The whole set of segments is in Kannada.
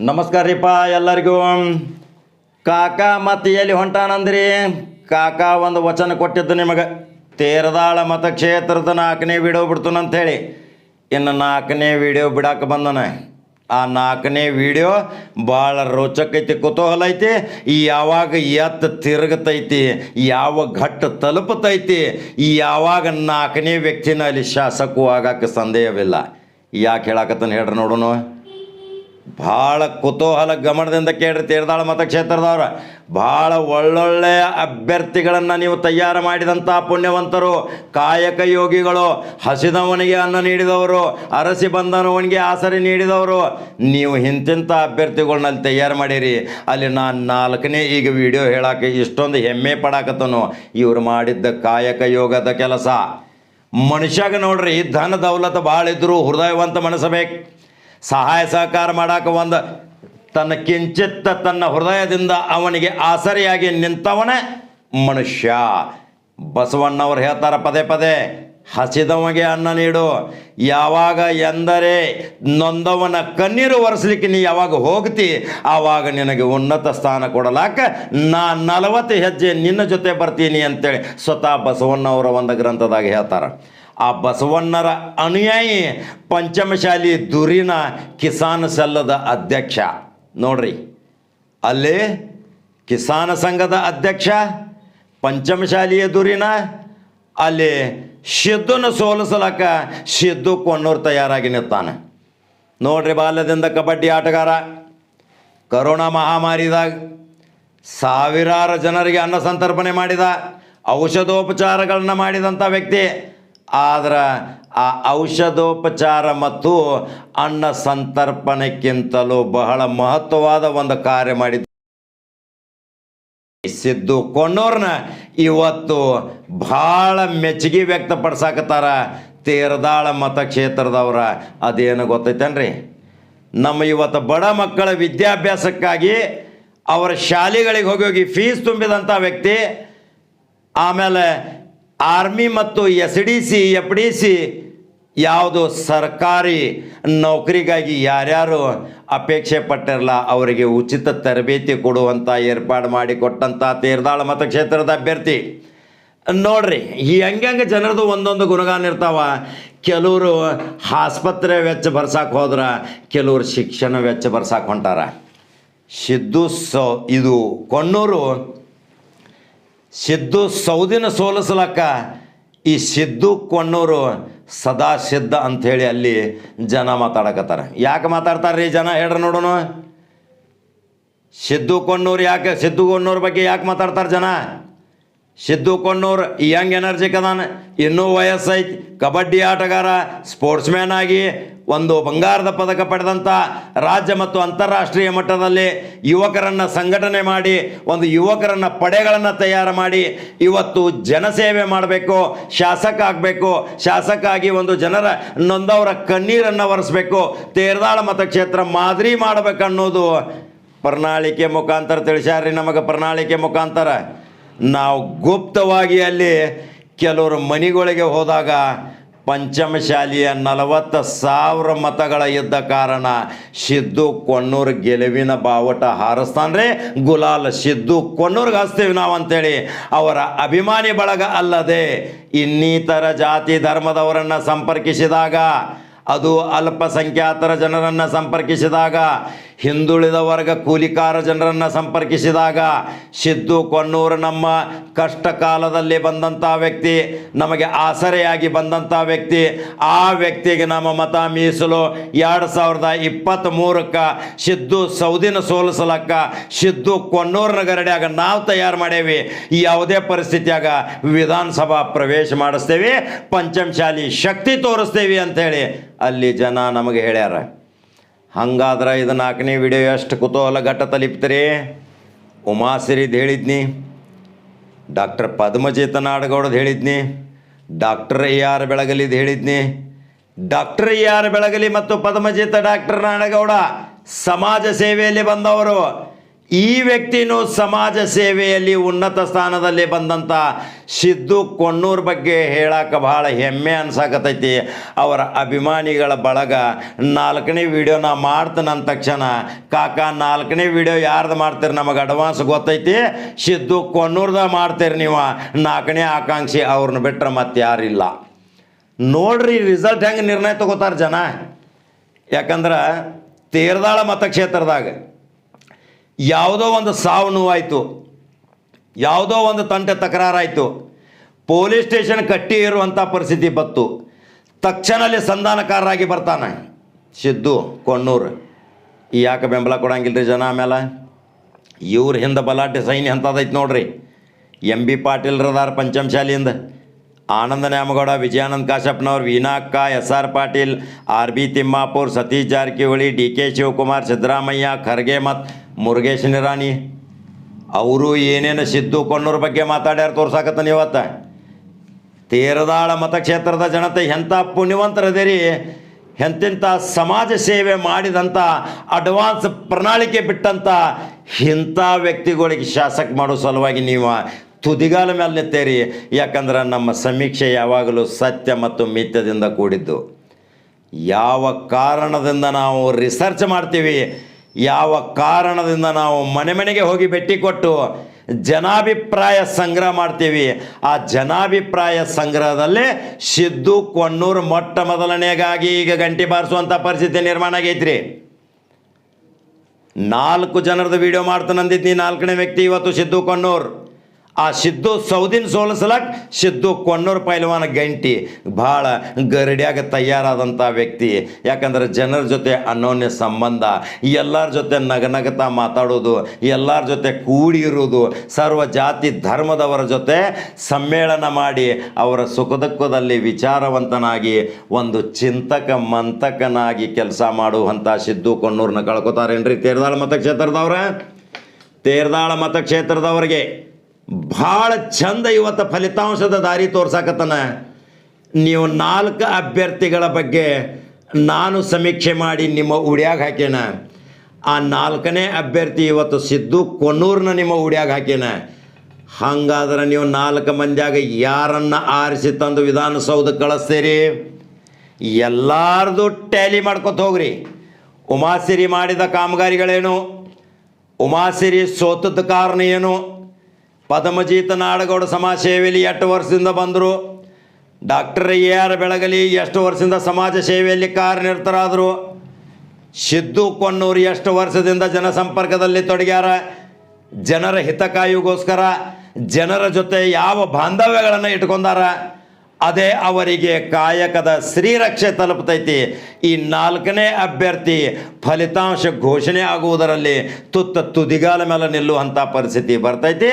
ನಮಸ್ಕಾರ ರೀಪ ಎಲ್ಲರಿಗೂ. ಕಾಕ ಮತ್ತು ಎಲ್ಲಿ ಹೊಂಟಾನಂದ್ರಿ? ಕಾಕ ಒಂದು ವಚನ ಕೊಟ್ಟಿದ್ದು ನಿಮಗೆ. ತೇರದಾಳ ಮತಕ್ಷೇತ್ರದ ನಾಲ್ಕನೇ ವಿಡಿಯೋ ಬಿಡ್ತಾನ ಹೇಳಿ ಇನ್ನು ನಾಲ್ಕನೇ ವಿಡಿಯೋ ಬಿಡಕ್ಕೆ ಬಂದನ. ಆ ನಾಲ್ಕನೇ ವಿಡಿಯೋ ಭಾಳ ರೋಚಕ ಐತಿ, ಕುತೂಹಲ ಐತಿ. ಯಾವಾಗ ಎತ್ತ ತಿರುಗತೈತಿ, ಯಾವ ಘಟ್ಟ ತಲುಪತೈತಿ, ಯಾವಾಗ ನಾಲ್ಕನೇ ವ್ಯಕ್ತಿನ ಅಲ್ಲಿ ಶಾಸಕವೂ ಆಗಕ್ಕೆ ಸಂದೇಹವಿಲ್ಲ. ಯಾಕೆ ಹೇಳಾಕತ್ತಾನ ಹೇಳ್ರಿ ನೋಡೋಣ ಭಾಳ ಕುತೂಹಲ ಗಮನದಿಂದ ಕೇಳ್ರಿ ತೀರ್ದಾಳ ಮತಕ್ಷೇತ್ರದವ್ರ. ಭಾಳ ಒಳ್ಳೊಳ್ಳೆಯ ಅಭ್ಯರ್ಥಿಗಳನ್ನು ನೀವು ತಯಾರು ಮಾಡಿದಂಥ ಪುಣ್ಯವಂತರು, ಕಾಯಕ ಯೋಗಿಗಳು, ಹಸಿದವನಿಗೆ ಅನ್ನ ನೀಡಿದವರು, ಅರಸಿ ಬಂದವನಿಗೆ ಆಸರೆ ನೀಡಿದವರು. ನೀವು ಇಂತಿಂಥ ಅಭ್ಯರ್ಥಿಗಳನ್ನಲ್ಲಿ ತಯಾರು ಮಾಡಿರಿ. ಅಲ್ಲಿ ನಾನು ನಾಲ್ಕನೇ ಈಗ ವಿಡಿಯೋ ಹೇಳಕ್ಕೆ ಇಷ್ಟೊಂದು ಹೆಮ್ಮೆ ಪಡಾಕತ್ತನು. ಇವರು ಮಾಡಿದ್ದ ಕಾಯಕ ಯೋಗದ ಕೆಲಸ. ಮನುಷ್ಯಾಗ ನೋಡ್ರಿ, ಧನ ದೌಲತ್ ಭಾಳ ಇದ್ರು ಹೃದಯವಂತ ಮನಸ್ಸು ಬೇಕು ಸಹಾಯ ಸಹಕಾರ ಮಾಡಾಕ ಒಂದು ತನ್ನ ಕಿಂಚಿತ್ತ ತನ್ನ ಹೃದಯದಿಂದ ಅವನಿಗೆ ಆಸರೆಯಾಗಿ ನಿಂತವನೇ ಮನುಷ್ಯ. ಬಸವಣ್ಣವ್ರು ಹೇಳ್ತಾರ, ಪದೇ ಪದೇ, ಹಸಿದವನಿಗೆ ಅನ್ನ ನೀಡು. ಯಾವಾಗ ಎಂದರೆ ನೊಂದವನ ಕಣ್ಣೀರು ಒರೆಸ್ಲಿಕ್ಕೆ ನೀ ಯಾವಾಗ ಹೋಗ್ತಿ ಆವಾಗ ನಿನಗೆ ಉನ್ನತ ಸ್ಥಾನ ಕೊಡಲಾಕ ನಾ ನಲವತ್ತು ಹೆಜ್ಜೆ ನಿನ್ನ ಜೊತೆ ಬರ್ತೀನಿ ಅಂತೇಳಿ ಸ್ವತಃ ಬಸವಣ್ಣವರ ಒಂದು ಗ್ರಂಥದಾಗ ಹೇಳ್ತಾರೆ. ಆ ಬಸವಣ್ಣರ ಅನುಯಾಯಿ ಪಂಚಮಶಾಲಿ ದುರಿನ ಕಿಸಾನ್ ಸಲ್ಲದ ಅಧ್ಯಕ್ಷ. ನೋಡ್ರಿ, ಅಲ್ಲಿ ಕಿಸಾನ ಸಂಘದ ಅಧ್ಯಕ್ಷ, ಪಂಚಮಶಾಲಿಯ ದುರಿನ, ಅಲ್ಲಿ ಸಿದ್ದುನ ಸೋಲಿಸಲಕ್ಕ ಸಿದ್ದು ಕೊಣ್ಣೂರು ತಯಾರಾಗಿ ನಿಂತಾನೆ. ನೋಡ್ರಿ ಬಾಲ್ಯದಿಂದ ಕಬಡ್ಡಿ ಆಟಗಾರ, ಕರೋನಾ ಮಹಾಮಾರಿದಾಗ ಸಾವಿರಾರು ಜನರಿಗೆ ಅನ್ನ ಸಂತರ್ಪಣೆ ಮಾಡಿದ, ಔಷಧೋಪಚಾರಗಳನ್ನು ಮಾಡಿದಂಥ ವ್ಯಕ್ತಿ. ಆದ್ರೆ ಆ ಔಷಧೋಪಚಾರ ಮತ್ತು ಅನ್ನ ಸಂತರ್ಪಣೆಕ್ಕಿಂತಲೂ ಬಹಳ ಮಹತ್ವವಾದ ಒಂದು ಕಾರ್ಯ ಮಾಡಿದ ಸಿದ್ದು ಕೊಣ್ಣೂರ್ನ ಇವತ್ತು ಭಾಳ ಮೆಚ್ಚುಗೆ ವ್ಯಕ್ತಪಡಿಸಾಕತ್ತಾರ ತೇರದಾಳ ಮತಕ್ಷೇತ್ರದವ್ರ. ಅದೇನು ಗೊತ್ತೈತೇನ್ರಿ? ನಮ್ಮ ಇವತ್ತು ಬಡ ಮಕ್ಕಳ ವಿದ್ಯಾಭ್ಯಾಸಕ್ಕಾಗಿ ಅವರ ಶಾಲೆಗಳಿಗೆ ಹೋಗಿ ಹೋಗಿ ಫೀಸ್ ತುಂಬಿದಂಥ ವ್ಯಕ್ತಿ, ಆಮೇಲೆ ಆರ್ಮಿ ಮತ್ತು S D C F D C ಯಾವುದು ಸರ್ಕಾರಿ ನೌಕರಿಗಾಗಿ ಯಾರ್ಯಾರು ಅಪೇಕ್ಷೆ ಪಟ್ಟಿರಲ್ಲ, ಅವರಿಗೆ ಉಚಿತ ತರಬೇತಿ ಕೊಡುವಂಥ ಏರ್ಪಾಡು ಮಾಡಿ ಕೊಟ್ಟಂಥ ತೀರ್ದಾಳ ಮತಕ್ಷೇತ್ರದ ಅಭ್ಯರ್ಥಿ. ನೋಡ್ರಿ, ಈ ಹೆಂಗೆ ಜನರದು ಒಂದೊಂದು ಗುಣಗಾನ ಇರ್ತಾವ. ಕೆಲವರು ಆಸ್ಪತ್ರೆ ವೆಚ್ಚ ಬರ್ಸಕ್ಕೆ ಹೋದ್ರೆ, ಕೆಲವರು ಶಿಕ್ಷಣ ವೆಚ್ಚ ಬರ್ಸಕ್ಕೆ ಹೊಂಟಾರ. ಸಿದ್ದು ಸೊ, ಇದು ಕೊಣ್ಣೂರು ಸಿದ್ದು ಸೌದಿನ ಸೋಲಿಸ್ಲಕ್ಕ ಈ ಸಿದ್ದು ಕೊಣ್ಣೂರು ಸದಾ ಸಿದ್ಧ ಅಂಥೇಳಿ ಅಲ್ಲಿ ಜನ ಮಾತಾಡಕತ್ತಾರ. ಯಾಕೆ ಮಾತಾಡ್ತಾರೆ ರೀ ಜನ? ಹೇಳ್ರಿ ನೋಡೋಣ. ಸಿದ್ದು ಕೊಣ್ಣೂರು ಯಾಕೆ ಸಿದ್ದು ಕೊಣ್ಣೂರು ಬಗ್ಗೆ ಯಾಕೆ ಮಾತಾಡ್ತಾರೆ ಜನ? ಸಿದ್ದು ಕೊಣ್ಣೂರು, ಯಂಗ್ ಎನರ್ಜಿ ಕದಾನ, ಇನ್ನೂ ವಯಸ್ಸೈತಿ. ಕಬಡ್ಡಿ ಆಟಗಾರ ಸ್ಪೋರ್ಟ್ಸ್ ಮ್ಯಾನ್ ಆಗಿ ಒಂದು ಬಂಗಾರದ ಪದಕ ಪಡೆದಂಥ ರಾಜ್ಯ ಮತ್ತು ಅಂತಾರಾಷ್ಟ್ರೀಯ ಮಟ್ಟದಲ್ಲಿ ಯುವಕರನ್ನು ಸಂಘಟನೆ ಮಾಡಿ, ಒಂದು ಯುವಕರನ್ನ ಪಡೆಗಳನ್ನು ತಯಾರು ಮಾಡಿ, ಇವತ್ತು ಜನಸೇವೆ ಮಾಡಬೇಕು, ಶಾಸಕ ಆಗಬೇಕು, ಶಾಸಕ ಆಗಿ ಒಂದು ಜನರ ನೊಂದವರ ಕಣ್ಣೀರನ್ನು ಒರೆಸ್ಬೇಕು, ತೇರದಾಳ ಮತಕ್ಷೇತ್ರ ಮಾದರಿ ಮಾಡಬೇಕನ್ನೋದು ಪ್ರಣಾಳಿಕೆ ಮುಖಾಂತರ. ತಿಳಿಸ್ಯಾರ್ರಿ ನಮಗೆ ಪ್ರಣಾಳಿಕೆ ಮುಖಾಂತರ. ನಾವು ಗುಪ್ತವಾಗಿ ಅಲ್ಲಿ ಕೆಲವರು ಮನೆಗಳಿಗೆ ಹೋದಾಗ ಪಂಚಮಶಾಲಿಯ ನಲವತ್ತು ಸಾವಿರ ಮತಗಳ ಇದ್ದ ಕಾರಣ ಸಿದ್ದು ಕೊಣ್ಣೂರು ಗೆಲುವಿನ ಬಾವಟ ಹಾರಿಸ್ತಾನ್ರೆ. ಗುಲಾಲ್ ಸಿದ್ದು ಕೊನ್ನೂರ್ಗೆ ಹಚ್ತೀವಿ ನಾವು ಅಂತೇಳಿ ಅವರ ಅಭಿಮಾನಿ ಬಳಗ ಅಲ್ಲದೆ ಇನ್ನಿತರ ಜಾತಿ ಧರ್ಮದವರನ್ನು ಸಂಪರ್ಕಿಸಿದಾಗ, ಅದು ಅಲ್ಪಸಂಖ್ಯಾತರ ಜನರನ್ನು ಸಂಪರ್ಕಿಸಿದಾಗ ಹಿಂದುಳಿದ ವರ್ಗ ಕೂಲಿಕಾರ ಜನರನ್ನು ಸಂಪರ್ಕಿಸಿದಾಗ ಸಿದ್ದು ಕೊನ್ನೂರು ನಮ್ಮ ಕಷ್ಟ ಕಾಲದಲ್ಲಿ ಬಂದಂಥ ವ್ಯಕ್ತಿ, ನಮಗೆ ಆಸರೆಯಾಗಿ ಬಂದಂಥ ವ್ಯಕ್ತಿ, ಆ ವ್ಯಕ್ತಿಗೆ ನಮ್ಮ ಮತ ಮೀಸಲು ಎರಡು ಸಾವಿರದ ಇಪ್ಪತ್ತ್ಮೂರಕ್ಕೆ ಸಿದ್ದು ಸೌದಿನ ಸೋಲಿಸಲಕ್ಕ ಸಿದ್ದು ಕೊಣ್ಣೂರಿನ ಗರಡಿಯಾಗ ನಾವು ತಯಾರು ಮಾಡೇವಿ. ಯಾವುದೇ ಪರಿಸ್ಥಿತಿಯಾಗ ವಿಧಾನಸಭಾ ಪ್ರವೇಶ ಮಾಡಿಸ್ತೇವೆ, ಪಂಚಮಶಾಲಿ ಶಕ್ತಿ ತೋರಿಸ್ತೇವೆ ಹೇಳಿ ಅಲ್ಲಿ ಜನ ನಮಗೆ ಹೇಳ್ಯಾರ. ಹಂಗಾದ್ರೆ ಇದು ನಾಲ್ಕನೇ ವಿಡಿಯೋ ಎಷ್ಟು ಕುತೂಹಲ ಘಟ್ಟ ತಲುಪ್ತೀರಿ ಉಮಾಸಿರಿದು ಹೇಳಿದ್ನಿ. ಡಾಕ್ಟರ್ ಪದ್ಮಜೀತ ನಾಡಗೌಡದು ಹೇಳಿದ್ನಿ. ಡಾಕ್ಟರ್ ಎ ಆರ್ ಬೆಳಗಲಿದ್ ಹೇಳಿದ್ನಿ. ಡಾಕ್ಟರ್ ಎ ಆರ್ ಬೆಳಗಲಿ ಮತ್ತು ಪದ್ಮಜೀತ ಡಾಕ್ಟರ್ ನಾಡಗೌಡ ಸಮಾಜ ಸೇವೆಯಲ್ಲಿ ಬಂದವರು. ಈ ವ್ಯಕ್ತಿನೂ ಸಮಾಜ ಸೇವೆಯಲ್ಲಿ ಉನ್ನತ ಸ್ಥಾನದಲ್ಲಿ ಬಂದಂಥ ಸಿದ್ದು ಕೊಣ್ಣೂರ್ ಬಗ್ಗೆ ಹೇಳಕ್ಕೆ ಭಾಳ ಹೆಮ್ಮೆ ಅನ್ಸಾಕತೈತಿ. ಅವರ ಅಭಿಮಾನಿಗಳ ಬಳಗ ನಾಲ್ಕನೇ ವಿಡಿಯೋ ನಾ ಮಾಡ್ತೇನೆ ಅಂದ ತಕ್ಷಣ, ಕಾಕ, ನಾಲ್ಕನೇ ವಿಡಿಯೋ ಯಾರ್ದು ಮಾಡ್ತೀರಿ? ನಮಗೆ ಅಡ್ವಾನ್ಸ್ ಗೊತ್ತೈತಿ. ಸಿದ್ದು ಕೊಣ್ಣೂರ್ದ ಮಾಡ್ತೀರಿ ನೀವು. ನಾಲ್ಕನೇ ಆಕಾಂಕ್ಷಿ ಅವ್ರನ್ನ ಬಿಟ್ಟರೆ ಮತ್ತೆ ಯಾರಿಲ್ಲ ನೋಡ್ರಿ ರಿಸಲ್ಟ್ ಹೆಂಗೆ ನಿರ್ಣಯ ತಗೋತಾರೆ ಜನ. ಯಾಕಂದ್ರೆ, ತೇರದಾಳ ಮತಕ್ಷೇತ್ರದಾಗ ಯಾವುದೋ ಒಂದು ಸಾವು ನೋವಾಯಿತು. ಯಾವುದೋ ಒಂದು ತಂಟೆ ತಕರಾರಾಯಿತು. ಪೊಲೀಸ್ ಸ್ಟೇಷನ್ ಕಟ್ಟಿ ಇರುವಂಥ ಪರಿಸ್ಥಿತಿ ಬತ್ತು ತಕ್ಷಣಲ್ಲಿ ಸಂಧಾನಕಾರರಾಗಿ ಬರ್ತಾನೆ. ಸಿದ್ದು, ಕೊಣ್ಣೂರು. ಯಾಕೆ ಬೆಂಬಲ ಕೊಡಂಗಿಲ್ಲ ರೀ ಜನ ಆಮೇಲೆ ಇವ್ರ ಹಿಂದೆ ಬಲಾಟೆ ಸೈನ್ಯ ಅಂತದೈತೆ ನೋಡ್ರಿ. ಎಂ ಬಿ ಪಾಟೀಲ್ರದಾರ ಪಂಚಮಶಾಲಿಯಿಂದ ಆನಂದ ನ್ಯಾಮಗೌಡ, ವಿಜಯಾನಂದ ಕಾಶಪ್ಪನವ್ರು ವೀನಾಕ್ಕ S R Patil, R B Timmapur, Satish Jarkiholi, D K Shivakumar, Siddaramaiah, Kharge ಮತ್ತು ಮುರುಗೇಶ್ ನಿರಾಣಿ ಅವರು ಏನೇನು ಸಿದ್ದು ಕೊಣ್ಣೂರ ಬಗ್ಗೆ ಮಾತಾಡ್ಯಾರ ತೋರ್ಸಾಕತ್ತಾನ ಇವತ್ತು. ತೇರದಾಳ ಮತಕ್ಷೇತ್ರದ ಜನತೆ ಎಂಥ ಪುಣ್ಯವಂತರದೇರಿ ಎಂತೆಂಥ ಸಮಾಜ ಸೇವೆ ಮಾಡಿದಂಥ ಅಡ್ವಾನ್ಸ್ ಪ್ರಣಾಳಿಕೆ ಬಿಟ್ಟಂಥ ಇಂಥ ವ್ಯಕ್ತಿಗಳಿಗೆ ಶಾಸಕ ಮಾಡೋ ಸಲುವಾಗಿ ನೀವು ತುದಿಗಾಲ ಮೇಲೆ ನಿಂತೇರಿ. ಯಾಕಂದ್ರೆ ನಮ್ಮ ಸಮೀಕ್ಷೆ ಯಾವಾಗಲೂ ಸತ್ಯ ಮತ್ತು ಮಿಥ್ಯದಿಂದ ಕೂಡಿದ್ದು. ಯಾವ ಕಾರಣದಿಂದ ನಾವು ರಿಸರ್ಚ್ ಮಾಡ್ತೀವಿ ಯಾವ ಕಾರಣದಿಂದ ನಾವು ಮನೆ ಮನೆಗೆ ಹೋಗಿ ಭೇಟಿ ಕೊಟ್ಟು ಜನಾಭಿಪ್ರಾಯ ಸಂಗ್ರಹ ಮಾಡ್ತೀವಿ? ಆ ಜನಾಭಿಪ್ರಾಯ ಸಂಗ್ರಹದಲ್ಲಿ ಸಿದ್ದು ಕೊಣ್ಣೂರು ಮೊಟ್ಟ ಮೊದಲನೇಗಾಗಿ ಈಗ ಗಂಟೆ ಬಾರಿಸುವಂಥ ಪರಿಸ್ಥಿತಿ ನಿರ್ಮಾಣ ಆಗೈತ್ರಿ. ನಾಲ್ಕು ಜನರದ್ದು ವಿಡಿಯೋ ಮಾಡ್ತಾನಂದಿದ್ನಿ ನಾಲ್ಕನೇ ವ್ಯಕ್ತಿ ಇವತ್ತು ಸಿದ್ದು ಕೊಣ್ಣೂರ್. ಆ ಸಿದ್ದು ಸೌದಿನ ಸೋಲಿಸಲಕ್ ಸಿದ್ದು ಕೊಣ್ಣೂರು ಪೈಲ್ವಾನ ಗಂಟಿ. ಭಾಳ ಗರಡಿಯಾಗ ತಯಾರಾದಂಥ ವ್ಯಕ್ತಿ. ಯಾಕಂದ್ರೆ ಜನರ ಜೊತೆ ಅನ್ಯೋನ್ಯ ಸಂಬಂಧ, ಎಲ್ಲರ ಜೊತೆ ನಗನಗತಾ ಮಾತಾಡೋದು, ಎಲ್ಲರ ಜೊತೆ ಕೂಡಿ ಇರುವುದು ಸರ್ವ ಜಾತಿ ಧರ್ಮದವರ ಜೊತೆ ಸಮ್ಮೇಳನ ಮಾಡಿ ಅವರ ಸುಖ ದುಃಖದಲ್ಲಿ ವಿಚಾರವಂತನಾಗಿ, ಒಂದು ಚಿಂತಕ ಮಂತಕನಾಗಿ ಕೆಲಸ ಮಾಡುವಂಥ ಸಿದ್ದು ಕೊಣ್ಣೂರನ್ನ ಕಳ್ಕೊತಾರೇನ್ರಿ ತೇರದಾಳ ಮತಕ್ಷೇತ್ರದವ್ರ? ತೇರದಾಳ ಮತಕ್ಷೇತ್ರದವರಿಗೆ. ಭಾಳ ಚಂದ ಇವತ್ತು ಫಲಿತಾಂಶದ ದಾರಿ ತೋರ್ಸಾಕತ್ತನ. ನೀವು ನಾಲ್ಕು ಅಭ್ಯರ್ಥಿಗಳ ಬಗ್ಗೆ ನಾನು ಸಮೀಕ್ಷೆ ಮಾಡಿ ನಿಮ್ಮ ಉಡ್ಯಾಗ ಹಾಕ್ಯನ. ಆ ನಾಲ್ಕನೇ ಅಭ್ಯರ್ಥಿ ಇವತ್ತು ಸಿದ್ದು ಕೊನ್ನೂರನ್ನ ನಿಮ್ಮ ಉಡ್ಯಾಗ ಹಾಕ್ಯನ. ಹಂಗಾದ್ರೆ ನೀವು ನಾಲ್ಕು ಮಂದಿಯಾಗ ಯಾರನ್ನ ಆರಿಸಿ ತಂದು ವಿಧಾನಸೌಧ ಕಳಿಸ್ತೀರಿ? ಎಲ್ಲಾರ್ದು ಟ್ಯಾಲಿ ಮಾಡ್ಕೊತ ಹೋಗ್ರಿ. ಉಮಾಸಿರಿ ಮಾಡಿದ ಕಾಮಗಾರಿಗಳೇನು? ಉಮಾಸಿರಿ ಸೋತದ ಕಾರಣ ಏನು? ಪದ್ಮಜೀತ ನಾಡಗೌಡ ಸಮಾಜ ಸೇವೆಯಲ್ಲಿ ಎಷ್ಟು ವರ್ಷದಿಂದ ಬಂದರು? ಡಾಕ್ಟರ್ ಎ ಆರ್ ಬೆಳಗಲಿ ಎಷ್ಟು ವರ್ಷದಿಂದ ಸಮಾಜ ಸೇವೆಯಲ್ಲಿ ಕಾರ್ಯನಿರತರಾದರು? ಸಿದ್ದು ಕೊನ್ನೂರು ಎಷ್ಟು ವರ್ಷದಿಂದ ಜನಸಂಪರ್ಕದಲ್ಲಿ ತೊಡಗ್ಯಾರ? ಜನರ ಹಿತಕಾಯಿಗೋಸ್ಕರ ಜನರ ಜೊತೆ ಯಾವ ಬಾಂಧವ್ಯಗಳನ್ನು ಇಟ್ಕೊಂಡಾರ? ಅದೇ ಅವರಿಗೆ ಕಾಯಕದ ಶ್ರೀರಕ್ಷೆ ತಲುಪತೈತಿ. ಈ ನಾಲ್ಕನೇ ಅಭ್ಯರ್ಥಿ ಫಲಿತಾಂಶ ಘೋಷಣೆ ಆಗುವುದರಲ್ಲಿ ತುತ್ತ ತುದಿಗಾಲ ಮೇಲೆ ನಿಲ್ಲುವಂಥ ಪರಿಸ್ಥಿತಿ ಬರ್ತೈತಿ.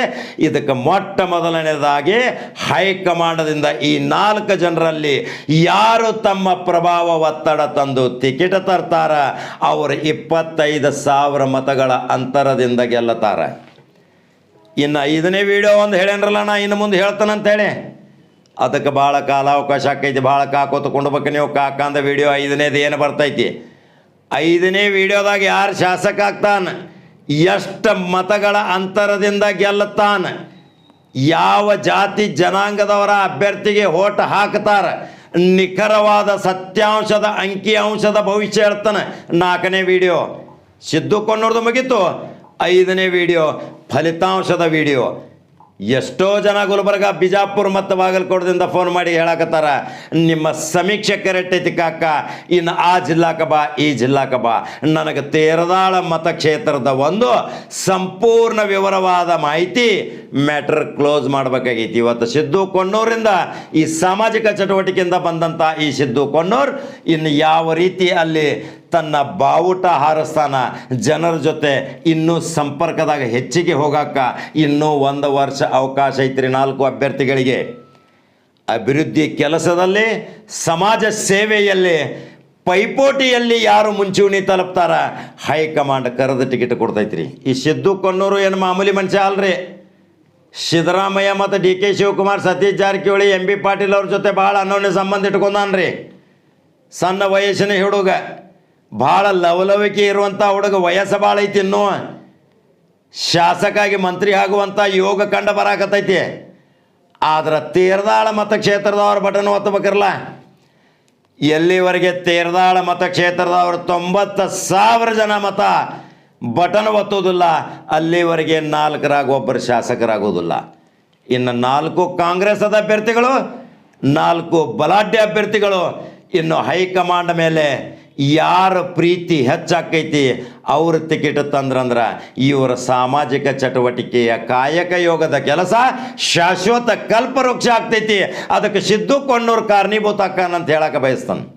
ಇದಕ್ಕೆ ಮೊಟ್ಟ ಮೊದಲನೇದಾಗಿ ಹೈಕಮಾಂಡದಿಂದ ಈ ನಾಲ್ಕು ಜನರಲ್ಲಿ ಯಾರು ತಮ್ಮ ಪ್ರಭಾವ ಒತ್ತಡ ತಂದು ಟಿಕೆಟ್ ತರ್ತಾರ? ಅವರು ಇಪ್ಪತ್ತೈದು ಸಾವಿರ ಮತಗಳ ಅಂತರದಿಂದ ಗೆಲ್ಲತಾರ ಇನ್ನು ಐದನೇ ವಿಡಿಯೋ ಒಂದು ಹೇಳೇನ್ರಲ್ಲ ನಾ ಇನ್ನು ಮುಂದೆ ಹೇಳ್ತಾನಂತ ಹೇಳಿ ಅದಕ್ಕೆ ಭಾಳ ಕಾಲಾವಕಾಶ ಆಕೈತಿ. ಭಾಳ ಕಾಕೋತ ಕೊಂಡ್ಬೇಕು ನೀವು. ಕಾಕಂದ ವಿಡಿಯೋ ಐದನೇದು ಏನು ಬರ್ತೈತಿ? ಐದನೇ ವಿಡಿಯೋದಾಗ ಯಾರು ಶಾಸಕ ಆಗ್ತಾನೆ? ಎಷ್ಟು ಮತಗಳ ಅಂತರದಿಂದ ಗೆಲ್ಲುತ್ತಾನೆ? ಯಾವ ಜಾತಿ ಜನಾಂಗದವರ ಅಭ್ಯರ್ಥಿಗೆ ಓಟ್ ಹಾಕ್ತಾರೆ? ನಿಖರವಾದ ಸತ್ಯಾಂಶದ, ಅಂಕಿ ಅಂಶದ ಭವಿಷ್ಯ ಹೇಳ್ತಾನೆ ನಾಲ್ಕನೇ ವಿಡಿಯೋ ಸಿದ್ದು ಕೊನ್ನೋರ್ದು ಮುಗೀತು. ಐದನೇ ವಿಡಿಯೋ ಫಲಿತಾಂಶದ ವಿಡಿಯೋ ಎಷ್ಟೋ ಜನ ಗುಲ್ಬರ್ಗ, ಬಿಜಾಪುರ ಮತ್ತು ಬಾಗಲಕೋಟದಿಂದ ಫೋನ್ ಮಾಡಿ ಹೇಳಕತ್ತಾರ, ನಿಮ್ಮ ಸಮೀಕ್ಷೆ ಕರೆಕ್ಟ್ ಐತಿ ಕಾಕ ಇನ್ನು ಆ ಜಿಲ್ಲಾಕ ಬಾ, ಈ ಜಿಲ್ಲಾಕ ಬಾ. ನನಗೆ ತೇರದಾಳ ಮತಕ್ಷೇತ್ರದ ಒಂದು ಸಂಪೂರ್ಣ ವಿವರವಾದ ಮಾಹಿತಿ ಮ್ಯಾಟ್ರ್ ಕ್ಲೋಸ್ ಮಾಡಬೇಕಾಗೈತಿ. ಇವತ್ತು ಸಿದ್ದು ಕೊಣ್ಣೂರಿಂದ ಈ ಸಾಮಾಜಿಕ ಚಟುವಟಿಕೆಯಿಂದ ಬಂದಂಥ ಈ ಸಿದ್ದು ಕೊಣ್ಣೂರ್ ಇನ್ನು ಯಾವ ರೀತಿ ಅಲ್ಲಿ ತನ್ನ ಬಾವುಟ ಹಾರಿಸ್ತಾನ ಜನರ ಜೊತೆ ಇನ್ನೂ ಸಂಪರ್ಕದಾಗ ಹೆಚ್ಚಿಗೆ ಹೋಗಾಕ ಇನ್ನೂ ಒಂದು ವರ್ಷ ಅವಕಾಶ ಐತ್ರಿ ನಾಲ್ಕು ಅಭ್ಯರ್ಥಿಗಳಿಗೆ. ಅಭಿವೃದ್ಧಿ ಕೆಲಸದಲ್ಲಿ, ಸಮಾಜ ಸೇವೆಯಲ್ಲಿ, ಪೈಪೋಟಿಯಲ್ಲಿ ಯಾರು ಮುಂಚೂಣಿ ತಲುಪ್ತಾರ? ಹೈಕಮಾಂಡ್ ಕರೆದ ಟಿಕೆಟ್ ಕೊಡ್ತೈತ್ರಿ. ಈ ಸಿದ್ದು ಕೊನ್ನೂರು ಏನು ಮಾಮೂಲಿ ಮನುಷ್ಯ ಅಲ್ರಿ. ಸಿದ್ದರಾಮಯ್ಯ ಮತ್ತು D K Shivakumar, Satish Jarkiholi, M B Patil ಅವ್ರ ಜೊತೆ ಭಾಳ ಅನ್ನೋನೆ ಸಂಬಂಧ ಇಟ್ಕೊಂಡಾನ್ರಿ. ಸಣ್ಣ ವಯಸ್ಸಿನ ಹುಡುಗ. ಭಾಳ ಲವಲವಿಕೆ ಇರುವಂಥ ಹುಡುಗ ವಯಸ್ಸು ಭಾಳ ಐತಿ ಇನ್ನೂ. ಶಾಸಕಾಗಿ ಮಂತ್ರಿ ಆಗುವಂಥ ಯೋಗ ಕಂಡು ಬರಾಕತ್ತೈತಿ. ಆದ್ರೆ ತೀರ್ದಾಳ ಮತಕ್ಷೇತ್ರದವ್ರ ಬಟನ್ ಒತ್ತಬೇಕಿರಲ್ಲ ಎಲ್ಲಿವರೆಗೆ ತೇರದಾಳ ಮತಕ್ಷೇತ್ರದವರು ತೊಂಬತ್ತು ಸಾವಿರ ಜನ ಮತ ಬಟನ್ ಒತ್ತೋದಿಲ್ಲ ಅಲ್ಲಿವರೆಗೆ ನಾಲ್ಕರಾಗ ಒಬ್ಬರು ಶಾಸಕರಾಗೋದಿಲ್ಲ ಇನ್ನು ನಾಲ್ಕು ಕಾಂಗ್ರೆಸ್ದ ಅಭ್ಯರ್ಥಿಗಳು, ನಾಲ್ಕು ಬಲಾಢ್ಯ ಅಭ್ಯರ್ಥಿಗಳು, ಇನ್ನು ಹೈಕಮಾಂಡ್ ಮೇಲೆ ಯಾರ ಪ್ರೀತಿ ಹೆಚ್ಚಾಕೈತಿ, ಅವ್ರ ಟಿಕೆಟ್ ತಂದ್ರಂದ್ರೆ ಇವರ ಸಾಮಾಜಿಕ ಚಟುವಟಿಕೆಯ ಕಾಯಕ ಯೋಗದ ಕೆಲಸ ಶಾಶ್ವತ ಕಲ್ಪವೃಕ್ಷ ಆಗ್ತೈತಿ. ಅದಕ್ಕೆ ಸಿದ್ದು ಕೊಣ್ಣೂರ್ ಕಾರಣೀಭೂತ ಅಕ್ಕನಂತ ಹೇಳಕ್ಕೆ ಬಯಸ್ತಾನೆ.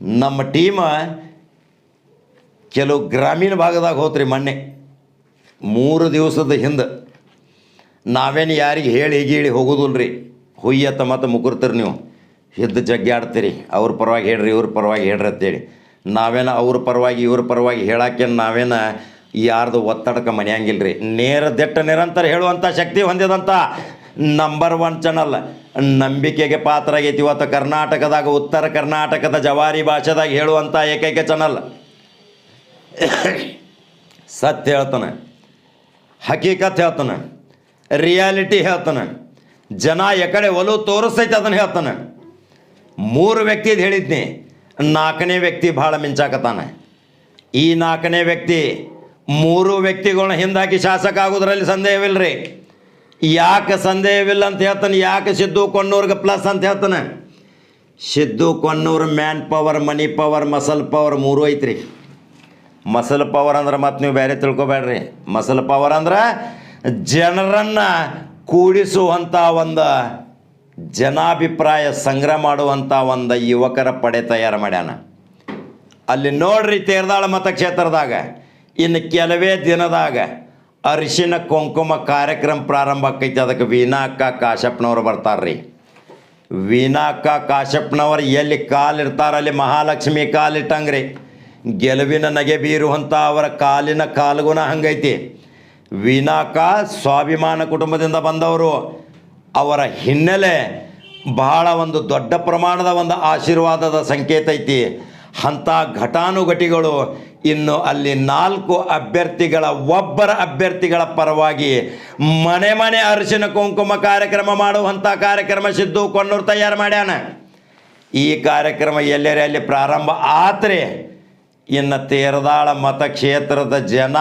ನಮ್ಮ ಟೀಮ ಕೆಲವು ಗ್ರಾಮೀಣ ಭಾಗದಾಗ ಹೋತ್ರಿ ಮೊನ್ನೆ. ಮೂರು ದಿವಸದ ಹಿಂದೆ. ನಾವೇನು ಯಾರಿಗೆ ಹೇಳಿ ಗೀಳಿ ರೀ ಹುಯ್ಯತ್ತ ಮತ್ತು ಮುಗುರ್ತೀರಿ ನೀವು. ಎದ್ದು ಜಗ್ಗಾಡ್ತೀರಿ ಅವ್ರ ಪರವಾಗಿ ಹೇಳ್ರಿ, ಇವ್ರ ಪರವಾಗಿ ಹೇಳ್ರಿ ಅಂತೇಳಿ. ನಾವೇನ ಅವ್ರ ಪರವಾಗಿ, ಇವ್ರ ಪರವಾಗಿ ಹೇಳಕ್ಕೆ ನಾವೇನ ಯಾರ್ದು ಒತ್ತಡಕ್ಕೆ ಮನೆಯಂಗಿಲ್ಲ ರೀ ನೇರ ದಿಟ್ಟ ನಿರಂತರ ಹೇಳುವಂಥ ಶಕ್ತಿ ಹೊಂದಿದಂಥ ನಂಬರ್ ಒನ್ ಚಾನಲ್ ನಂಬಿಕೆಗೆ ಪಾತ್ರ ಆಗೈತಿ ಇವತ್ತು ಕರ್ನಾಟಕದಾಗ, ಉತ್ತರ ಕರ್ನಾಟಕದ ಜವಾರಿ ಭಾಷೆದಾಗ ಹೇಳುವಂಥ ಏಕೈಕ ಚಾನಲ್ ಸತ್ಯ ಹೇಳ್ತಾನೆ. ಹಕೀಕತ್ ಹೇಳ್ತಾನೆ. ರಿಯಾಲಿಟಿ ಹೇಳ್ತಾನೆ. ಜನ ಎಕಡೆ ಒಲವು ತೋರಿಸ್ತೈತೆ ಅದನ್ನು ಹೇಳ್ತಾನೆ. ಮೂರು ವ್ಯಕ್ತಿದು ಹೇಳಿದ್ನಿ. ನಾಲ್ಕನೇ ವ್ಯಕ್ತಿ ಭಾಳ ಮಿಂಚಾಕತಾನೆ ಈ ನಾಲ್ಕನೇ ವ್ಯಕ್ತಿ ಮೂರು ವ್ಯಕ್ತಿಗಳನ್ನ ಹಿಂದಾಕಿ ಶಾಸಕ ಆಗೋದ್ರಲ್ಲಿ ಸಂದೇಹವಿಲ್ಲ ರೀ ಯಾಕೆ ಸಂದೇಹವಿಲ್ಲ ಅಂತ ಹೇಳ್ತಾನೆ, ಯಾಕೆ ಸಿದ್ದು ಕೊಣ್ಣೂರ್ಗೆ ಪ್ಲಸ್ ಅಂತ ಹೇಳ್ತಾನೆ. Siddu Konnur manpower money power muscle power ಮೂರು ಐತ್ರಿ. ಮಸಲ್ ಪವರ್ ಅಂದ್ರೆ ಮತ್ತೆ ನೀವು ಬೇರೆ ತಿಳ್ಕೊಬೇಡ್ರಿ. ಮಸಲ್ ಪವರ್ ಅಂದ್ರೆ ಜನರನ್ನು ಕೂಡಿಸುವಂಥ ಒಂದು ಜನಾಭಿಪ್ರಾಯ ಸಂಗ್ರಹ ಮಾಡುವಂಥ ಒಂದು ಯುವಕರ ಪಡೆ ತಯಾರು ಮಾಡ್ಯಾನ. ಅಲ್ಲಿ ನೋಡ್ರಿ ತೇರ್ದಾಳ ಮತಕ್ಷೇತ್ರದಾಗ, ಇನ್ನು ಕೆಲವೇ ದಿನದಾಗ ಅರಿಶಿನ ಕುಂಕುಮ ಕಾರ್ಯಕ್ರಮ ಪ್ರಾರಂಭ ಆಕೈತಿ. ಅದಕ್ಕೆ ವೀಣಾ ಅಕ್ಕ ಕಾಶಪ್ಪನವ್ರು ಬರ್ತಾರ್ರಿ. ವೀಣಾ ಅಕ್ಕ ಕಾಶಪ್ಪನವ್ರು ಎಲ್ಲಿ ಕಾಲಿರ್ತಾರ ಅಲ್ಲಿ ಮಹಾಲಕ್ಷ್ಮಿ ಕಾಲಿಟ್ಟಂಗ್ರಿ. ಗೆಲುವಿನ ನಗೆ ಬೀರುವಂಥ ಅವರ ಕಾಲಿನ ಕಾಲುಗುಣ ಹಂಗೈತಿ. ಅಕ್ಕ ಸ್ವಾಭಿಮಾನ ಕುಟುಂಬದಿಂದ ಬಂದವರು. ಅವರ ಹಿನ್ನೆಲೆ ಬಹಳ ಒಂದು ದೊಡ್ಡ ಪ್ರಮಾಣದ ಒಂದು ಆಶೀರ್ವಾದದ ಸಂಕೇತ ಐತಿ. ಅಂಥ ಘಟಾನುಘಟಿಗಳು ಇನ್ನು ಅಲ್ಲಿ ನಾಲ್ಕು ಅಭ್ಯರ್ಥಿಗಳ, ಒಬ್ಬರ ಅಭ್ಯರ್ಥಿಗಳ ಪರವಾಗಿ ಮನೆ ಮನೆ ಅರಿಶಿನ ಕುಂಕುಮ ಕಾರ್ಯಕ್ರಮ ಮಾಡುವಂಥ ಕಾರ್ಯಕ್ರಮ ಸಿದ್ದು ಕೊನ್ನೂರು ತಯಾರು ಮಾಡ್ಯಾನ. ಈ ಕಾರ್ಯಕ್ರಮ ಎಲ್ಲರೇ ಅಲ್ಲಿ ಪ್ರಾರಂಭ ಆದರೆ ಇನ್ನು ತೇರದಾಳ ಮತಕ್ಷೇತ್ರದ ಜನ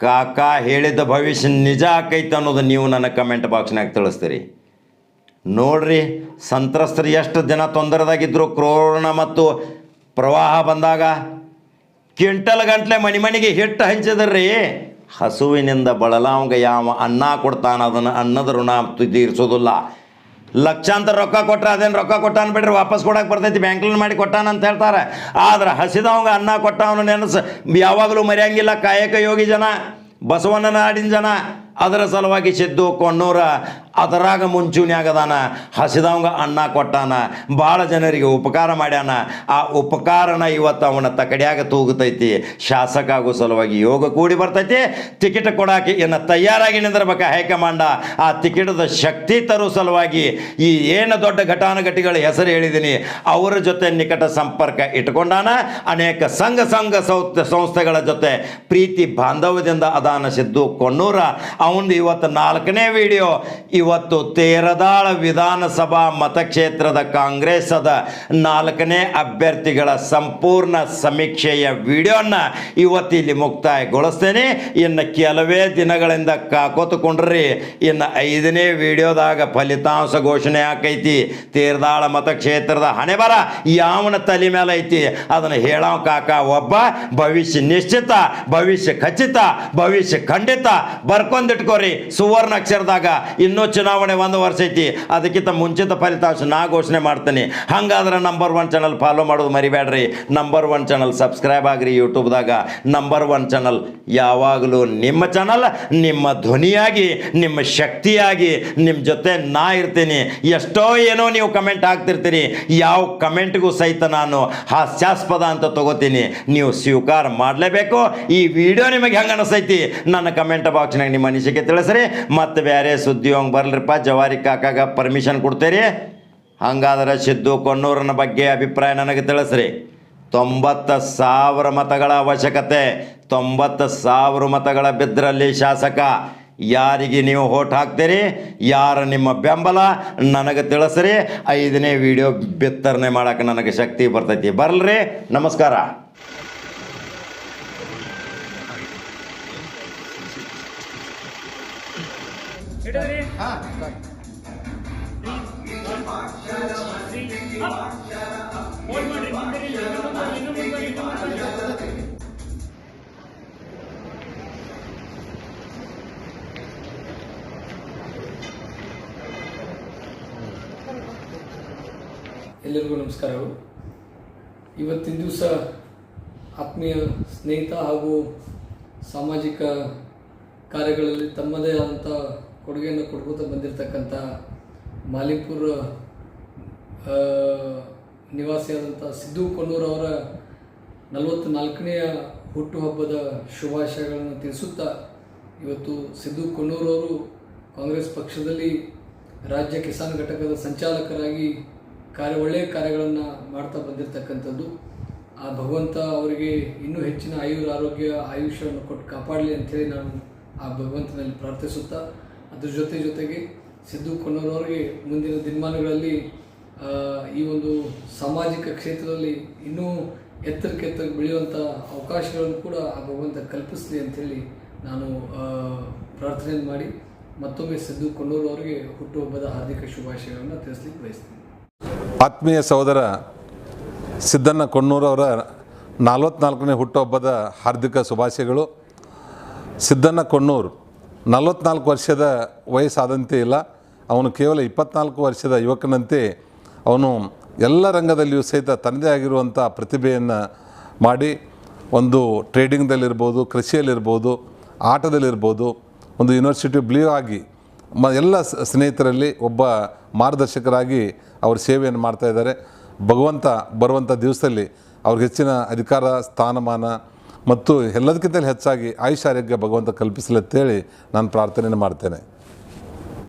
ಕಾಕಾ ಹೇಳಿದ ಭವಿಷ್ಯ ನಿಜ ಆಕೈತೆ ಅನ್ನೋದು ನೀವು ನನ್ನ ಕಮೆಂಟ್ ಬಾಕ್ಸ್ನಾಗ ತಿಳಿಸ್ತೀರಿ. ನೋಡ್ರಿ, ಸಂತ್ರಸ್ತರು ಎಷ್ಟು ದಿನ ತೊಂದರೆದಾಗಿದ್ದರು ಕೊರೋನಾ ಮತ್ತು ಪ್ರವಾಹ ಬಂದಾಗ ಕ್ವಿಂಟಲ್ ಗಂಟ್ಲೆ ಮನೆ ಮನೆಗೆ ಹಿಟ್ಟು ಹಂಚಿದ್ರಿ. ಹಸುವಿನಿಂದ ಬಳಲಾವಂಗ ಯಾವ ಅನ್ನ ಕೊಡ್ತಾನ, ಅದನ್ನು ಅನ್ನದ ಋಣ ತೀರಿಸೋದಿಲ್ಲ. ಲಕ್ಷಾಂತರ ರೊಕ್ಕ ಕೊಟ್ರೆ ಅದೇನು ರೊಕ್ಕ ಕೊಟ್ಟಾನ ಬಿಡ್ರಿ ವಾಪಸ್ ಕೊಡಕ್ಕೆ ಬರ್ತೈತಿ, ಬ್ಯಾಂಕ್ಲನ್ ಮಾಡಿ ಕೊಟ್ಟಾನ ಅಂತ ಹೇಳ್ತಾರೆ. ಆದ್ರೆ ಹಸಿದವಂಗ ಅನ್ನ ಕೊಟ್ಟವನು ನೆನಸು, ಯಾವಾಗಲೂ ಮರೆಯಂಗಿಲ್ಲ, ಕಾಯಕ ಯೋಗಿ ಜನ, ಬಸವಣ್ಣನ ನಾಡಿನ ಜನ. ಅದರ ಸಲುವಾಗಿ ಸಿದ್ದು ಕೊಣ್ಣೂರ ಅದರಾಗ ಮುಂಚೂಣಿಯಾಗದಾನ, ಹಸಿದವಂಗ ಅನ್ನ ಕೊಟ್ಟಾನ ಭಾಳ ಜನರಿಗೆ ಉಪಕಾರ ಮಾಡ್ಯಾನ. ಆ ಉಪಕಾರನ ಇವತ್ತು ಅವನ ತಕಡಿಯಾಗ ತೂಗುತೈತಿ. ಶಾಸಕ ಆಗೋ ಸಲುವಾಗಿ ಯೋಗ ಕೂಡಿ ಬರ್ತೈತಿ. ಟಿಕೆಟ್ ಕೊಡಾಕೆ ಏನ ತಯಾರಾಗಿ ನಿಂದಿರ್ಬೇಕು ಹೈಕಮಾಂಡ. ಆ ಟಿಕೆಟದ ಶಕ್ತಿ ತರೋ ಸಲುವಾಗಿ ಈ ಏನು ದೊಡ್ಡ ಘಟಾನುಘಟಿಗಳ ಹೆಸರು ಹೇಳಿದ್ದೀನಿ ಅವರ ಜೊತೆ ನಿಕಟ ಸಂಪರ್ಕ ಇಟ್ಕೊಂಡಾನ, ಅನೇಕ ಸಂಘ ಸಂಘ ಸಂಸ್ಥೆಗಳ ಜೊತೆ ಪ್ರೀತಿ ಬಾಂಧವ್ಯದಿಂದ ಅದಾನ ಸಿದ್ದು ಕೊಣ್ಣೂರ. ಅವನು ಇವತ್ತು ನಾಲ್ಕನೇ ವಿಡಿಯೋ ಇವತ್ತು ತೇರದಾಳ ವಿಧಾನಸಭಾ ಮತಕ್ಷೇತ್ರದ ಕಾಂಗ್ರೆಸ್ಸದ ನಾಲ್ಕನೇ ಅಭ್ಯರ್ಥಿಗಳ ಸಂಪೂರ್ಣ ಸಮೀಕ್ಷೆಯ ವಿಡಿಯೋನ ಇವತ್ತು ಇಲ್ಲಿ ಮುಕ್ತಾಯಗೊಳಿಸ್ತೇನೆ. ಇನ್ನು ಕೆಲವೇ ದಿನಗಳಿಂದ ಕಾಕೋತುಕೊಂಡ್ರಿ. ಇನ್ನು ಐದನೇ ವಿಡಿಯೋದಾಗ ಫಲಿತಾಂಶ ಘೋಷಣೆ ಆಕೈತಿ. ತೇರದಾಳ ಮತಕ್ಷೇತ್ರದ ಹಣೆ ಬರ ಯಾವನ ತಲೆ ಮೇಲೆ ಐತಿ? ಅದನ್ನು ಹೇಳೋ ಕಾಕ ಒಬ್ಬ, ಭವಿಷ್ಯ ನಿಶ್ಚಿತ, ಭವಿಷ್ಯ ಖಚಿತ, ಭವಿಷ್ಯ ಖಂಡಿತ ಬರ್ಕೊಂಡಿಟ್ಕೋರಿ ಸುವರ್ಣ ಅಕ್ಷರದಾಗ ಇನ್ನೂ ಚುನಾವಣೆ ಒಂದು ವರ್ಷ ಐತಿ. ಅದಕ್ಕಿಂತ ಮುಂಚಿತ ಫಲಿತಾಂಶ ನಾ ಘೋಷಣೆ ಮಾಡ್ತೀನಿ. ಹಂಗಾದ್ರೆ ನಂಬರ್ ಒನ್ ಚಾನಲ್ ಫಾಲೋ ಮಾಡೋದು ಮರಿಬೇಡ್ರಿ ನಂಬರ್ ಒನ್ ಚಾನಲ್ ಸಬ್ಸ್ಕ್ರೈಬ್ ಆಗ್ರಿ ಯೂಟ್ಯೂಬ್ದಾಗ ನಂಬರ್ ಒನ್ ಚಾನಲ್ ಯಾವಾಗಲೂ ನಿಮ್ಮ ಚಾನಲ್ ನಿಮ್ಮ ಧ್ವನಿಯಾಗಿ, ನಿಮ್ಮ ಶಕ್ತಿಯಾಗಿ, ನಿಮ್ಮ ಜೊತೆ ನಾ ಇರ್ತೀನಿ. ಎಷ್ಟೋ ಏನೋ ನೀವು ಕಮೆಂಟ್ ಹಾಕ್ತಿರ್ತೀರಿ. ಯಾವ ಕಮೆಂಟ್ಗೂ ಸಹಿತ ನಾನು ಹಾಸ್ಯಾಸ್ಪದ ಅಂತ ತಗೋತೀನಿ. ನೀವು ಸ್ವೀಕಾರ ಮಾಡಲೇಬೇಕು. ಈ ವಿಡಿಯೋ ನಿಮಗೆ ಹೆಂಗೆ ಅನಿಸೈತಿ? ನನ್ನ ಕಮೆಂಟ್ ಬಾಕ್ಸ್ನಾಗ ನಿಮ್ಮ ಅನಿಸಿಕೆ ತಿಳಿಸ್ರಿ. ಮತ್ತು ಬೇರೆ ಸುದ್ದಿ ಬರ್ಲಿರಪ್ಪ, ಜವಾರಿ ಕಾಕಾಗ ಪರ್ಮಿಷನ್ ಕೊಡ್ತೀರಿ. ಹಂಗಾದ್ರೆ ಸಿದ್ದು ಕೊನ್ನೂರನ ಬಗ್ಗೆ ಅಭಿಪ್ರಾಯ ನನಗೆ ತಿಳಿಸ್ರಿ. ತೊಂಬತ್ತು ಸಾವಿರ ಮತಗಳ ಅವಶ್ಯಕತೆ. ತೊಂಬತ್ತು ಸಾವಿರ ಮತಗಳ ಬಿದ್ದರಲ್ಲಿ ಶಾಸಕ, ಯಾರಿಗೆ ನೀವು ಓಟ್ ಹಾಕ್ತೀರಿ? ಯಾರು ನಿಮ್ಮ ಬೆಂಬಲ? ನನಗೆ ತಿಳಿಸ್ರಿ. ಐದನೇ ವಿಡಿಯೋ ಬಿತ್ತರಣೆ ಮಾಡೋಕ್ಕೆ ನನಗೆ ಶಕ್ತಿ ಬರ್ತೈತಿ. ಬರಲ್ರಿ. ನಮಸ್ಕಾರ. ಎಲ್ಲರಿಗೂ ನಮಸ್ಕಾರಗಳು ಇವತ್ತಿನ ದಿವಸ ಆತ್ಮೀಯ ಸ್ನೇಹಿತ ಹಾಗೂ ಸಾಮಾಜಿಕ ಕಾರ್ಯಗಳಲ್ಲಿ ತಮ್ಮದೇ ಆದಂಥ ಕೊಡುಗೆಯನ್ನು ಕೊಡ್ಕೋತ ಬಂದಿರತಕ್ಕಂಥ ಮಾಲಿಪುರ ನಿವಾಸಿಯಾದಂಥ ಸಿದ್ದು ಕೊನ್ನೂರವರ ನಲವತ್ತ್ನಾಲ್ಕನೆಯ ಹುಟ್ಟುಹಬ್ಬದ ಶುಭಾಶಯಗಳನ್ನು ತಿಳಿಸುತ್ತಾ ಇವತ್ತು ಸಿದ್ದು ಕೊನ್ನೂರವರು ಕಾಂಗ್ರೆಸ್ ಪಕ್ಷದಲ್ಲಿ ರಾಜ್ಯ ಕಿಸಾನ್ ಘಟಕದ ಸಂಚಾಲಕರಾಗಿ ಕಾರ್ಯ, ಒಳ್ಳೆಯ ಕಾರ್ಯಗಳನ್ನು ಮಾಡ್ತಾ ಬಂದಿರತಕ್ಕಂಥದ್ದು. ಆ ಭಗವಂತ ಅವರಿಗೆ ಇನ್ನೂ ಹೆಚ್ಚಿನ ಆಯುರ್ ಆರೋಗ್ಯ, ಆಯುಷ್ಯವನ್ನು ಕೊಟ್ಟು ಕಾಪಾಡಲಿ ಅಂಥೇಳಿ ನಾನು ಆ ಭಗವಂತನಲ್ಲಿ ಪ್ರಾರ್ಥಿಸುತ್ತಾ ಅದ್ರ ಜೊತೆ ಜೊತೆಗೆ ಸಿದ್ದು ಕೊನ್ನೂರವರಿಗೆ ಮುಂದಿನ ದಿನಮಾನಗಳಲ್ಲಿ ಈ ಒಂದು ಸಾಮಾಜಿಕ ಕ್ಷೇತ್ರದಲ್ಲಿ ಇನ್ನೂ ಎತ್ತರಕ್ಕೆ ಎತ್ತರಕ್ಕೆ ಬೆಳೆಯುವಂಥ ಅವಕಾಶಗಳನ್ನು ಕೂಡ ಆ ಭಗವಂತ ಕಲ್ಪಿಸಲಿ ಅಂಥೇಳಿ ನಾನು ಪ್ರಾರ್ಥನೆ ಮಾಡಿ ಮತ್ತೊಮ್ಮೆ ಸಿದ್ದು ಕೊನ್ನೂರು ಅವರಿಗೆ ಹುಟ್ಟುಹಬ್ಬದ ಹಾರ್ದಿಕ ಶುಭಾಶಯಗಳನ್ನು ತಿಳಿಸ್ಲಿಕ್ಕೆ ಬಯಸ್ತೀನಿ. ಆತ್ಮೀಯ ಸಹೋದರ, ಸಿದ್ದಣ್ಣ ಕೊಣ್ಣೂರವರ ನಲವತ್ನಾಲ್ಕನೇ ಹುಟ್ಟುಹಬ್ಬದ ಹಾರ್ದಿಕ ಶುಭಾಶಯಗಳು. ಸಿದ್ದಣ್ಣ ಕೊಣ್ಣೂರು ನಲವತ್ನಾಲ್ಕು ವರ್ಷದ ವಯಸ್ಸಾದಂತೆ ಇಲ್ಲ. ಅವನು ಕೇವಲ ಇಪ್ಪತ್ನಾಲ್ಕು ವರ್ಷದ ಯುವಕನಂತೆ ಅವನು ಎಲ್ಲ ರಂಗದಲ್ಲಿಯೂ ಸಹಿತ ತನ್ನದೇ ಆಗಿರುವಂಥ ಪ್ರತಿಭೆಯನ್ನು ಮಾಡಿ ಒಂದು ಟ್ರೇಡಿಂಗ್ದಲ್ಲಿರ್ಬೋದು, ಕೃಷಿಯಲ್ಲಿರ್ಬೋದು, ಆಟದಲ್ಲಿರ್ಬೋದು, ಒಂದು ಯೂನಿವರ್ಸಿಟಿ ಬ್ಲೀವ್ ಆಗಿ ಮ ಎಲ್ಲ ಸ್ನೇಹಿತರಲ್ಲಿ ಒಬ್ಬ ಮಾರ್ಗದರ್ಶಕರಾಗಿ ಅವರು ಸೇವೆಯನ್ನು ಮಾಡ್ತಾ ಇದ್ದಾರೆ. ಭಗವಂತ ಬರುವಂಥ ದಿವಸದಲ್ಲಿ ಅವ್ರಿಗೆ ಹೆಚ್ಚಿನ ಅಧಿಕಾರ, ಸ್ಥಾನಮಾನ ಮತ್ತು ಎಲ್ಲದಕ್ಕಿಂತಲೂ ಹೆಚ್ಚಾಗಿ ಆಯುಷ್ ಆರೋಗ್ಯ ಭಗವಂತ ಕಲ್ಪಿಸಲಿ ಅಂತೇಳಿ ನಾನು ಪ್ರಾರ್ಥನೆಯನ್ನು ಮಾಡ್ತೇನೆ.